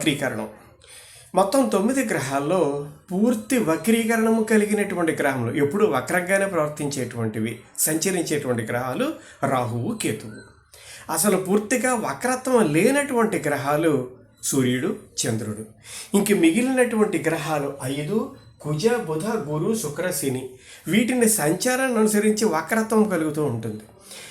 వక్రీకరణం. మొత్తం తొమ్మిది గ్రహాల్లో పూర్తి వక్రీకరణము కలిగినటువంటి గ్రహములు ఎప్పుడు వక్రంగానే ప్రవర్తించేటువంటివి సంచరించేటువంటి గ్రహాలు రాహువు కేతువు. అసలు పూర్తిగా వక్రత్వం లేనటువంటి గ్రహాలు సూర్యుడు చంద్రుడు. ఇంక మిగిలినటువంటి గ్రహాలు ఐదు కుజ బుధ గురు శుక్ర శని. వీటిని సంచారాన్ని అనుసరించి వక్రత్వం కలుగుతూ ఉంటుంది.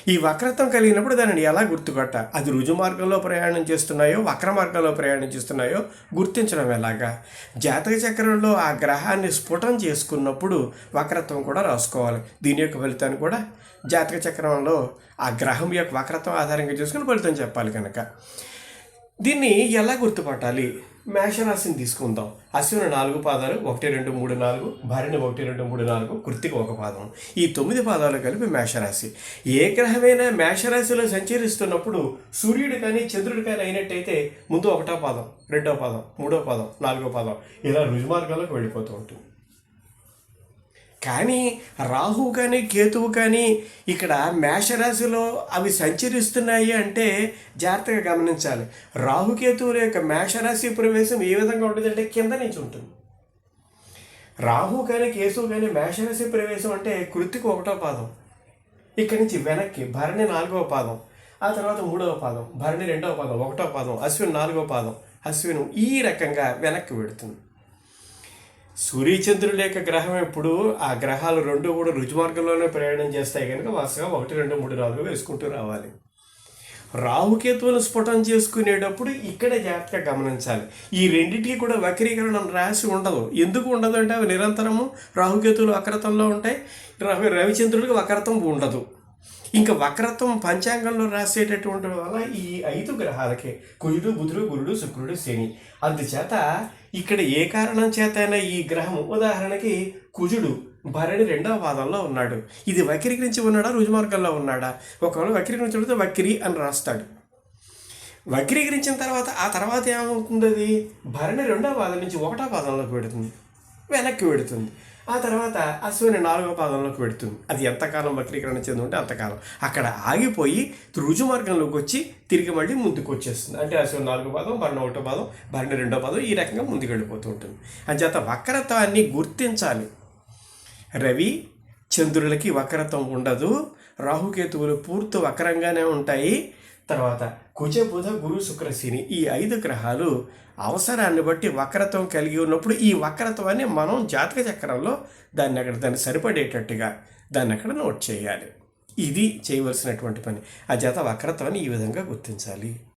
ఈ వక్రత్వం కలిగినప్పుడు దానిని ఎలా గుర్తుపట్ట? అది రుజు మార్గంలో ప్రయాణం చేస్తున్నాయో వక్ర మార్గంలో ప్రయాణం చేస్తున్నాయో గుర్తించడం ఎలాగా? జాతక చక్రంలో ఆ గ్రహాన్ని స్ఫుటం చేసుకున్నప్పుడు వక్రత్వం కూడా రాసుకోవాలి. దీని యొక్క ఫలితాన్ని కూడా జాతక చక్రంలో ఆ గ్రహం యొక్క వక్రత్వం ఆధారంగా చేసుకుని ఫలితం చెప్పాలి కనుక. దీన్ని ఎలా గుర్తుపట్టాలి? మేషరాశిని తీసుకుందాం. అశ్విన నాలుగు పాదాలు ఒకటి రెండు మూడు నాలుగు. భరణి ఒకటి రెండు మూడు నాలుగు. కృత్తిక ఒక పాదం. ఈ తొమ్మిది పాదాలు కలిపి మేషరాశి. ఏ గ్రహమైనా మేషరాశిలో సంచరిస్తున్నప్పుడు సూర్యుడు కానీ చంద్రుడు కానీ అయినట్టయితే ముందు ఒకటో పాదం రెండో పాదం మూడో పాదం నాలుగో పాదం ఇలా రుజుమార్గాలకు వెళ్ళిపోతూ ఉంటుంది. కానీ రాహు కానీ కేతువు కానీ ఇక్కడ మేషరాశిలో అవి సంచరిస్తున్నాయి అంటే జాగ్రత్తగా గమనించాలి. రాహుకేతువుల యొక్క మేషరాశి ప్రవేశం ఏ విధంగా ఉంటుందంటే కింద నుంచి ఉంటుంది. రాహు కానీ కేతువు కానీ మేషరాశి ప్రవేశం అంటే కృతికి ఒకటో పాదం ఇక్కడి నుంచి వెనక్కి భరణి నాలుగవ పాదం ఆ తర్వాత మూడవ పాదం భరణి రెండవ పాదం ఒకటో పాదం అశ్విన్ నాలుగవ పాదం అశ్విను ఈ రకంగా వెనక్కి పెడుతుంది సూర్యచంద్రుల యొక్క గ్రహం ఎప్పుడు? ఆ గ్రహాలు రెండు కూడా రుజుమార్గంలోనే ప్రయాణం చేస్తాయి కనుక వరుసగా ఒకటి రెండు మూడు నాలుగు వేసుకుంటూ రావాలి. రాహుకేతువులు స్ఫుటం చేసుకునేటప్పుడు ఇక్కడ జాగ్రత్తగా గమనించాలి. ఈ రెండింటికి కూడా వక్రీకరణ రాసి ఉండదు. ఎందుకు ఉండదు అంటే అవి నిరంతరము రాహుకేతువులు వక్రతంలో ఉంటాయి. రవి రవిచంద్రుడికి వక్రతం ఉండదు. ఇంకా వక్రత్వం పంచాంగంలో రాసేటటువంటి వల్ల ఈ ఐదు గ్రహాలకే కుజుడు బుధుడు గురుడు శుక్రుడు శని. అందుచేత ఇక్కడ ఏ కారణం చేతైనా ఈ గ్రహం ఉదాహరణకి కుజుడు భరణి రెండవ పాదంలో ఉన్నాడు. ఇది వక్రీకరించి ఉన్నాడా రుజుమార్గంలో ఉన్నాడా? ఒకవేళ వక్రీకరించడితే వక్రి అని రాస్తాడు. వక్రీకరించిన తర్వాత ఆ తర్వాత ఏమవుతుంది అది భరణి రెండవ పాదం నుంచి ఒకటో పాదంలోకి పెడుతుంది వెనక్కి పెడుతుంది ఆ తర్వాత అశ్విని నాలుగో పాదంలోకి పెడుతుంది అది ఎంతకాలం వక్రీకరణ చెంది ఉంటే అంతకాలం అక్కడ ఆగిపోయి రుజు మార్గంలోకి వచ్చి తిరిగి మళ్ళీ ముందుకు వచ్చేస్తుంది. అంటే అశ్విని నాలుగో పాదం భరణ ఒకటో పాదం భరణ రెండో పాదం ఈ రకంగా ముందుకు వెళ్ళిపోతూ ఉంటుంది. అంచేత వక్రత్వాన్ని గుర్తించాలి. రవి చంద్రులకి వక్రత్వం ఉండదు. రాహుకేతువులు పూర్తి వక్రంగానే ఉంటాయి. తర్వాత కుజ బుధ గురు శుక్రశని ఈ ఐదు గ్రహాలు అవసరాన్ని బట్టి వక్రత్వం కలిగి ఉన్నప్పుడు ఈ వక్రత్వాన్ని మనం జాతక చక్రంలో దాన్ని అక్కడ దాన్ని సరిపడేటట్టుగా దాన్ని అక్కడ నోట్ చేయాలి. ఇది చేయవలసినటువంటి పని. ఆ జాత వక్రత్వాన్ని ఈ విధంగా గుర్తించాలి.